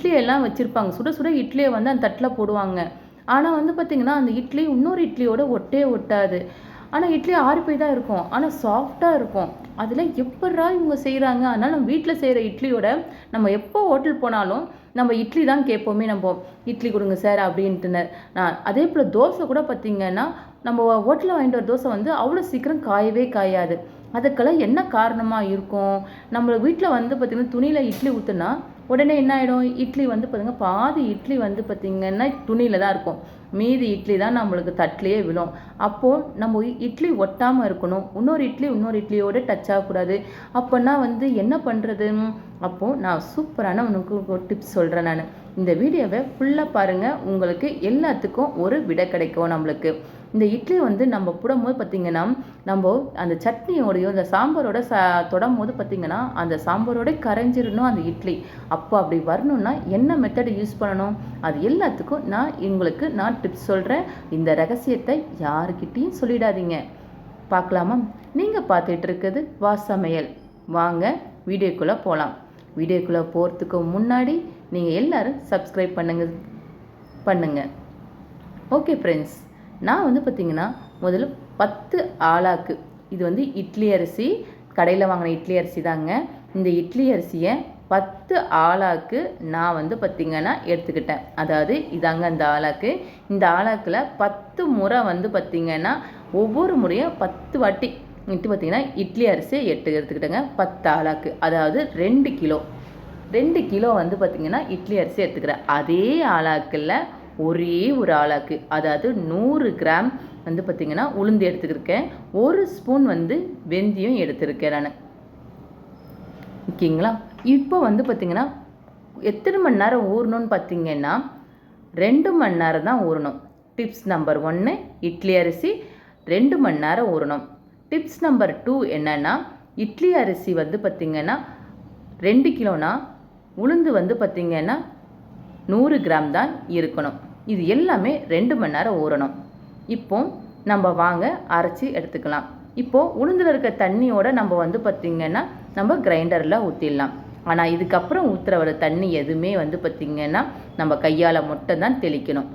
இட்லி எல்லாம் வச்சுருப்பாங்க. சுட சுட இட்லியை வந்து அந்த தட்டில் போடுவாங்க. ஆனால் வந்து பார்த்திங்கன்னா அந்த இட்லி இன்னொரு இட்லியோட ஒட்டே ஒட்டாது. ஆனால் இட்லி ஆறி போய் தான் இருக்கும். ஆனால் சாஃப்டாக இருக்கும். அதில் எப்படா இவங்க செய்கிறாங்க அதனால் நம்ம வீட்டில் செய்கிற இட்லியோட நம்ம எப்போ ஹோட்டல் போனாலும் நம்ம இட்லி தான் கேட்போமே நம்ம. இட்லி கொடுங்க சார் அப்படின்ட்டுனர். நான் அதே போல் தோசை கூட பார்த்திங்கன்னா நம்ம ஹோட்டலில் வாங்கிட்டு வர தோசை வந்து அவ்வளோ சீக்கிரம் காயவே காயாது. அதுக்கெல்லாம் என்ன காரணமாக இருக்கும்? நம்ம வீட்டில் வந்து பார்த்திங்கன்னா துணியில் இட்லி ஊற்றுனா உடனே என்ன ஆகிடும் இட்லி வந்து பார்த்திங்க பாதி இட்லி வந்து பார்த்திங்கன்னா துணியில் தான் இருக்கும். மீதி இட்லி தான் நம்மளுக்கு தட்டிலேயே விழும். அப்போது நம்ம இட்லி ஒட்டாமல் இருக்கணும். இன்னொரு இட்லி இன்னொரு இட்லியோடு டச் ஆகக்கூடாது. அப்போன்னா வந்து என்ன பண்ணுறது அப்போது நான் சூப்பரான உனக்கு ஒரு டிப்ஸ் சொல்கிறேன் நான். இந்த வீடியோவை ஃபுல்லாக பாருங்கள் உங்களுக்கு எல்லாத்துக்கும் ஒரு விடை கிடைக்கும் நம்மளுக்கு. இந்த இட்லி வந்து நம்ம போடும்போது பார்த்திங்கன்னா நம்ம அந்த சட்னியோடையும் இந்த சாம்பாரோட ச தொடும் போது பார்த்திங்கன்னா அந்த சாம்பாரோட கரைஞ்சிடணும் அந்த இட்லி. அப்போ அப்படி வரணும்னா என்ன மெத்தடை யூஸ் பண்ணணும்? அது எல்லாத்துக்கும் நான் உங்களுக்கு நான் டிப்ஸ் சொல்கிறேன் இந்த ரகசியத்தை யாருக்கிட்டேயும் சொல்லிடாதீங்க. பார்க்கலாமா நீங்கள் பார்த்துட்டு இருக்குது வா சமையல் வாங்க வீடியோக்குள்ளே போகலாம் வீடியோக்குள்ளே போகிறதுக்கு முன்னாடி நீங்கள் எல்லோரும் சப்ஸ்கிரைப் பண்ணுங்க பண்ணுங்க. ஓகே ஃப்ரெண்ட்ஸ் நான் வந்து பார்த்திங்கன்னா முதல்ல பத்து ஆளாக்கு. இது வந்து இட்லி அரிசி கடையில் வாங்கின இட்லி அரிசி தாங்க. இந்த இட்லி அரிசியை பத்து ஆளாக்கு நான் வந்து பார்த்திங்கன்னா எடுத்துக்கிட்டேன். அதாவது இதாங்க அந்த ஆளாக்கு. இந்த ஆளாக்கில் பத்து முறை வந்து பார்த்திங்கன்னா ஒவ்வொரு முறையும் பத்து வாட்டி இட்டு பார்த்திங்கன்னா இட்லி அரிசி எட்டு எடுத்துக்கிட்டேங்க. பத்து ஆளாக்கு. அதாவது ரெண்டு கிலோ. ரெண்டு கிலோ வந்து பார்த்திங்கன்னா இட்லி அரிசி எடுத்துக்கிறேன். அதே ஆளாக்கில் ஒரே ஒரு ஆளாக்கு. அதாவது நூறு கிராம் வந்து பார்த்திங்கன்னா உளுந்து எடுத்துக்கிருக்கேன். ஒரு ஸ்பூன் வந்து வெந்தயம் எடுத்திருக்கேன் நான். ஓகேங்களா? இப்போ வந்து பார்த்திங்கன்னா எத்தனை மணி நேரம் ஊறணும்னு பார்த்தீங்கன்னா ரெண்டு மணி நேரம் தான் ஊறணும். டிப்ஸ் நம்பர் ஒன்று இட்லி அரிசி ரெண்டு மணி நேரம் ஊறணும். டிப்ஸ் நம்பர் டூ என்னென்னா இட்லி அரிசி வந்து பார்த்திங்கன்னா ரெண்டு கிலோனா உளுந்து வந்து பார்த்திங்கன்னா நூறு கிராம் தான் இருக்கணும். இது எல்லாமே ரெண்டு மணி நேரம் ஊறணும். இப்போ நம்ம வாங்க அரைச்சி எடுத்துக்கலாம். இப்போது உளுந்தில் இருக்க தண்ணியோட நம்ம வந்து பார்த்திங்கன்னா நம்ம கிரைண்டரில் ஊற்றிடலாம் ஆனால் இதுக்கப்புறம் ஊற்றுற வர தண்ணி எதுவுமே வந்து பார்த்திங்கன்னா நம்ம கையால் மட்டும் தான் தெளிக்கணும்.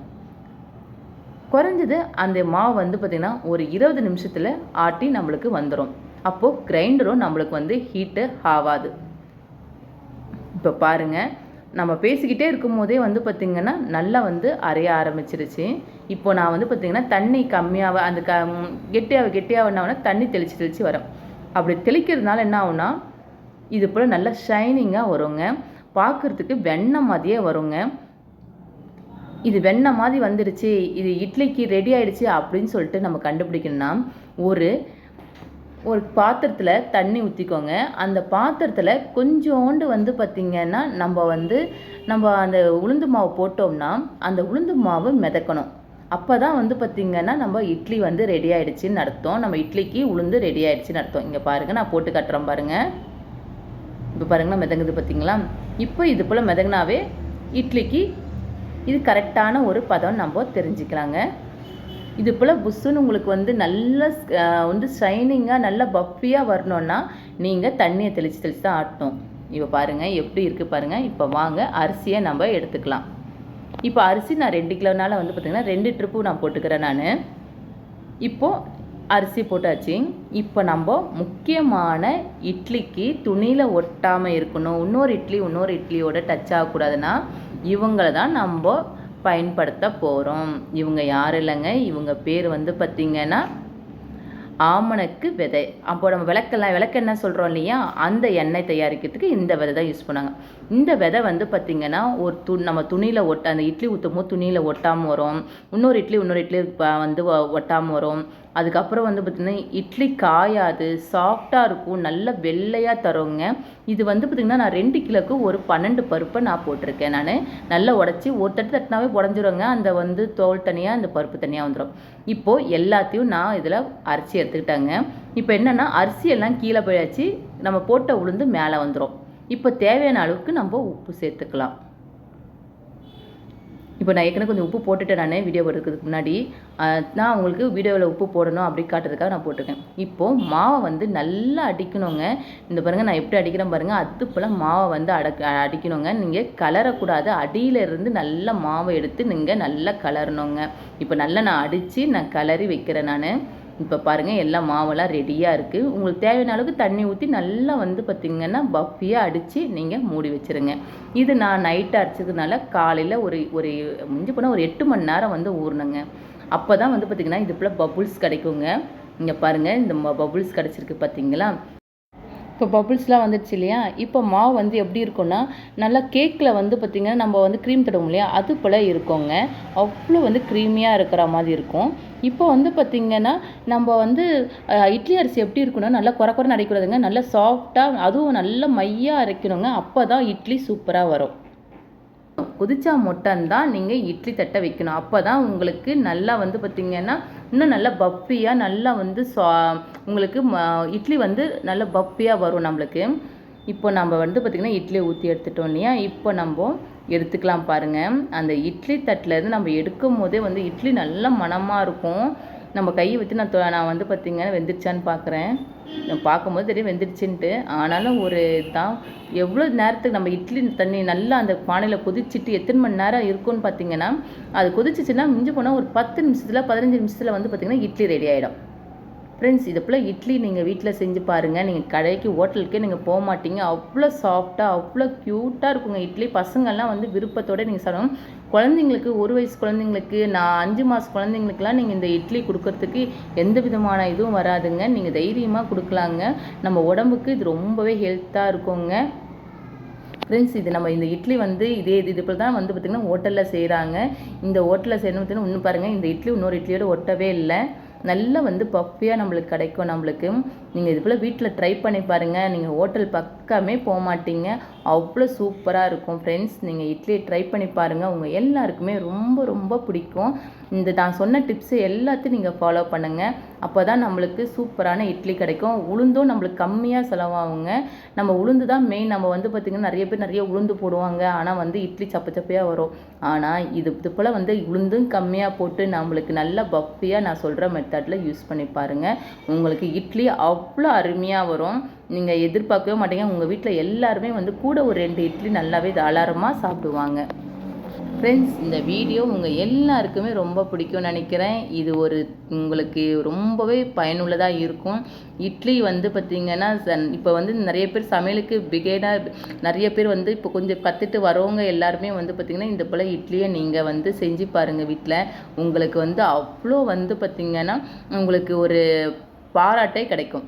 குறைஞ்சது அந்த மாவு வந்து பார்த்திங்கன்னா ஒரு இருபது நிமிஷத்தில் ஆட்டி நம்மளுக்கு வந்துடும் அப்போது கிரைண்டரும் நம்மளுக்கு வந்து ஹீட்டு ஆகாது. இப்போ பாருங்கள் நம்ம பேசிக்கிட்டே இருக்கும் போதே வந்து பார்த்திங்கன்னா நல்லா வந்து அரைய ஆரம்பிச்சிருச்சு. இப்போ நான் வந்து பார்த்திங்கன்னா தண்ணி கம்மியாக அந்த க கெட்டியாக கெட்டியாக என்ன தண்ணி தெளித்து தெளித்து வரும். அப்படி தெளிக்கிறதுனால என்ன ஆகுனா இது போல் நல்லா ஷைனிங்காக வருங்க. பார்க்குறதுக்கு வெண்ணெய் மாதிரியே வருங்க. இது வெண்ணெய் மாதிரி வந்துடுச்சு இது இட்லிக்கு ரெடி ஆயிடுச்சு அப்படின்னு சொல்லிட்டு நம்ம கண்டுபிடிக்கணும்னா ஒரு ஒரு பாத்திரத்தில் தண்ணி ஊற்றிக்கோங்க அந்த பாத்திரத்தில் கொஞ்சோண்டு வந்து பார்த்திங்கன்னா நம்ம வந்து நம்ம அந்த உளுந்து மாவு போட்டோம்னா அந்த உளுந்து மாவு மிதக்கணும். அப்போ தான் வந்து பார்த்திங்கன்னா நம்ம இட்லி வந்து ரெடி ஆகிடுச்சின்னு அர்த்தம். நம்ம இட்லிக்கு உளுந்து ரெடி ஆகிடுச்சின்னு அர்த்தம். இங்கே பாருங்கள் நான் போட்டு காட்டுறேன் பாருங்கள் இப்போ பாருங்கன்னா மிதங்குது பார்த்திங்களா இப்போ இது போல் மிதங்கினாவே இட்லிக்கு இது கரெக்டான ஒரு பதம் நம்ம தெரிஞ்சுக்கலாங்க. இது போல் புஷ்ஷுன்னு உங்களுக்கு வந்து நல்ல வந்து ஷைனிங்காக நல்ல பஃபியாக வரணுன்னா நீங்கள் தண்ணியை தெளித்து தெளித்து தான் ஆட்டணும். இப்போ பாருங்கள் எப்படி இருக்குது பாருங்கள் இப்போ வாங்க அரிசியை நம்ம எடுத்துக்கலாம். இப்போ அரிசி நான் ரெண்டு கிலோனால வந்து பார்த்திங்கன்னா ரெண்டு ட்ரிப்பு நான் போட்டுக்கிறேன் நான். இப்போது அரிசி போட்டாச்சு. இப்போ நம்ம முக்கியமான இட்லிக்கு துணியில் ஒட்டாமல் இருக்கணும். இன்னொரு இட்லி இன்னொரு இட்லியோட டச் ஆகக்கூடாதுன்னா இவங்கள தான் நம்ம பயன்படுத்த போகிறோம் இவங்க யார் இல்லைங்க? இவங்க பேர் வந்து பார்த்திங்கன்னா ஆமணக்கு விதை. அப்போ நம்ம விளக்கெல்லாம் விளக்கெண்ணெய் சொல்கிறோம் இல்லையா? அந்த எண்ணெய் தயாரிக்கிறதுக்கு இந்த விதை தான் யூஸ் பண்ணாங்க இந்த விதை வந்து பார்த்திங்கன்னா ஒரு து நம்ம துணியில் ஒட்ட அந்த இட்லி ஊற்றும் போது துணியில் ஒட்டாமல் வரும். இன்னொரு இட்லி இன்னொரு இட்லி வந்து ஒட்டாமல் வரும். அதுக்கப்புறம் வந்து பார்த்திங்கன்னா இட்லி காயாது சாஃப்டாக இருக்கும் நல்ல வெள்ளையாக தருங்க. இது வந்து பார்த்திங்கன்னா நான் ரெண்டு கிலோக்கு ஒரு பன்னெண்டு பருப்பை நான் போட்டிருக்கேன் நான். நல்லா உடச்சி ஒரு தட்டு தட்டினாவே உடஞ்சிருங்க. அந்த வந்து தோல் தனியாக அந்த பருப்பு தனியாக வந்துடும் இப்போது எல்லாத்தையும் நான் இதில் அரிசி எடுத்துக்கிட்டேங்க. இப்போ என்னென்னா அரிசியெல்லாம் கீழே போயாச்சு. நம்ம போட்ட உளுந்து மேலே வந்துடும் இப்போ தேவையான அளவுக்கு நம்ம உப்பு சேர்த்துக்கலாம். இப்போ நான் ஏற்கனவே கொஞ்சம் உப்பு போட்டுட்டேன் நான் வீடியோ எடுக்கிறதுக்கு முன்னாடி. நான் உங்களுக்கு வீடியோவில் உப்பு போடணும் அப்படி காட்டுறதுக்காக நான் போட்டிருக்கேன். இப்போது மாவை வந்து நல்லா அடிக்கணுங்க. இந்த பாருங்கள் நான் எப்படி அடிக்கிறேன் பாருங்கள் அது போல் மாவை வந்து அடக்க அடிக்கணுங்க. நீங்கள் கலரக்கூடாது. அடியில இருந்து நல்ல மாவை எடுத்து நீங்கள் நல்லா கலரணுங்க. இப்போ நல்லா நான் அடித்து நான் கலரி வைக்கிறேன் நான். இப்போ பாருங்கள் எல்லாம் மாவெல்லாம் ரெடியாக இருக்குது உங்களுக்கு தேவையான அளவுக்கு தண்ணி ஊற்றி நல்லா வந்து பார்த்திங்கன்னா பஃபியாக அடித்து நீங்கள் மூடி வச்சுருங்க. இது நான் நைட்டு அடிச்சதுனால காலையில் ஒரு ஒரு மிஞ்சி போனால் ஒரு எட்டு மணி நேரம் வந்து ஊறணுங்க. அப்போ தான் வந்து பார்த்திங்கன்னா இது போல் பபுள்ஸ் கிடைக்குங்க. இங்கே பாருங்கள் இந்த பபுள்ஸ் கிடச்சிருக்கு பார்த்தீங்களா இப்போ பபுள்ஸ்லாம் வந்துடுச்சு இல்லையா? இப்போ மாவு வந்து எப்படி இருக்கும்னா நல்லா கேக்கில் வந்து பார்த்திங்கன்னா நம்ம வந்து க்ரீம் தடவும் இல்லையா? அது போல் இருக்குங்க. அவ்வளோ வந்து க்ரீமியாக இருக்கிற மாதிரி இருக்கும். இப்போ வந்து பார்த்திங்கன்னா நம்ம வந்து இட்லி அரிசி எப்படி இருக்குன்னா நல்லா குறை குறை அரைக்கூடாதுங்க நல்லா சாஃப்டாக அதுவும் நல்ல மையாக அரைக்கணுங்க. அப்போ தான் இட்லி சூப்பராக வரும். கொதிச்சா மட்டும்தான் நீங்கள் இட்லி தட்டை வைக்கணும். அப்போ தான் உங்களுக்கு நல்லா வந்து பார்த்திங்கன்னா இன்னும் நல்லா பப்பியாக நல்லா வந்து சா உங்களுக்கு இட்லி வந்து நல்லா பப்பியாக வரும் நம்மளுக்கு. இப்போ நம்ம வந்து பார்த்திங்கன்னா இட்லியை ஊற்றி எடுத்துட்டோம் இல்லையா? இப்போ நம்ம எடுத்துக்கலாம் பாருங்கள் அந்த இட்லி தட்டிலேருந்து நம்ம எடுக்கும் போதே வந்து இட்லி நல்ல மணமாக இருக்கும். நம்ம கையை வச்சு நான் தொ- நான் வந்து பார்த்திங்கன்னா வெந்துருச்சான்னு பார்க்குறேன் பார்க்கும்போது தெரியும் வெந்துருச்சுன்ட்டு. ஆனாலும் ஒரு தான் எவ்வளோ நேரத்துக்கு நம்ம இட்லி தண்ணி நல்லா அந்த பானையில் கொதிச்சிட்டு எத்தனை மணி நேரம் இருக்கும்னு பார்த்தீங்கன்னா அது கொதிச்சிச்சுன்னா மிஞ்சி போனால் ஒரு பத்து நிமிஷத்தில் பதினஞ்சு நிமிஷத்தில் வந்து பார்த்திங்கன்னா இட்லி ரெடி ஆகிடும் ஃப்ரெண்ட்ஸ் இதை போல் இட்லி நீங்கள் வீட்டில் செஞ்சு பாருங்கள் நீங்கள் கடைக்கு ஹோட்டலுக்கே நீங்கள் போக மாட்டீங்க. அவ்வளோ சாஃப்டாக அவ்வளோ க்யூட்டாக இருக்குங்க இட்லி. பசங்கள்லாம் வந்து விருப்பத்தோடு நீங்கள் சாப்பிடணும். குழந்தைங்களுக்கு ஒரு வயசு குழந்தைங்களுக்கு நான் அஞ்சு மாதம் குழந்தைங்களுக்குலாம் நீங்கள் இந்த இட்லி கொடுக்கறதுக்கு எந்த விதமான இதுவும் வராதுங்க. நீங்கள் தைரியமாக கொடுக்கலாங்க. நம்ம உடம்புக்கு இது ரொம்பவே ஹெல்த்தாக இருக்குங்க. ஃப்ரெண்ட்ஸ் இது நம்ம இந்த இட்லி வந்து இதே இது போல் தான் வந்து பார்த்திங்கன்னா ஹோட்டலில் செய்கிறாங்க இந்த ஹோட்டலில் செய்யணும் பார்த்தீங்கன்னா இன்னும் பாருங்கள் இந்த இட்லி இன்னொரு இட்லியோட ஒட்டவே இல்லை. நல்லா வந்து பஃப்பியாக நம்மளுக்கு கிடைக்கும் நம்மளுக்கு. நீங்கள் இது போல் வீட்டில் ட்ரை பண்ணி பாருங்கள் நீங்கள் ஹோட்டல் பக் பக்கமே போக மாட்டீங்க அவ்வளோ சூப்பராக இருக்கும் ஃப்ரெண்ட்ஸ் நீங்கள் இட்லியை ட்ரை பண்ணி பாருங்கள் உங்கள் எல்லாருக்குமே ரொம்ப ரொம்ப பிடிக்கும். இந்த நான் சொன்ன டிப்ஸு எல்லாத்தையும் நீங்கள் ஃபாலோ பண்ணுங்கள் அப்போ தான் நம்மளுக்கு சூப்பரான இட்லி கிடைக்கும். உளுந்தும் நம்மளுக்கு கம்மியாக செலவாகுங்க. நம்ம உளுந்து தான் மெயின் நம்ம வந்து பார்த்திங்கன்னா நிறைய பேர் நிறைய உளுந்து போடுவாங்க. ஆனால் வந்து இட்லி சப்ப சப்பையாக வரும். ஆனால் இது இது போல் வந்து உளுந்தும் கம்மியாக போட்டு நம்மளுக்கு நல்ல பஃப்பியாக நான் சொல்கிற மெத்தடில் யூஸ் பண்ணி பாருங்கள் உங்களுக்கு இட்லி அவ்வளோ அருமையாக வரும். நீங்கள் எதிர்பார்க்கவே மாட்டீங்க. உங்கள் வீட்டில் எல்லாருமே வந்து கூட ஒரு ரெண்டு இட்லி நல்லாவே தாராளமாக சாப்பிடுவாங்க. ஃப்ரெண்ட்ஸ் இந்த வீடியோ உங்கள் எல்லாருக்குமே ரொம்ப பிடிக்கும்னு நினைக்கிறேன். இது ஒரு உங்களுக்கு ரொம்பவே பயனுள்ளதாக இருக்கும். இட்லி வந்து பார்த்திங்கன்னா இப்போ வந்து நிறைய பேர் சமையலுக்கு பிகேடாக நிறைய பேர் வந்து இப்போ கொஞ்சம் கற்றுட்டு வரவங்க எல்லாருமே வந்து பார்த்திங்கன்னா இந்த போல் இட்லியை நீங்கள் வந்து செஞ்சு பாருங்கள் வீட்டில் உங்களுக்கு வந்து அவ்வளோ வந்து பார்த்திங்கன்னா உங்களுக்கு ஒரு பாராட்டே கிடைக்கும்.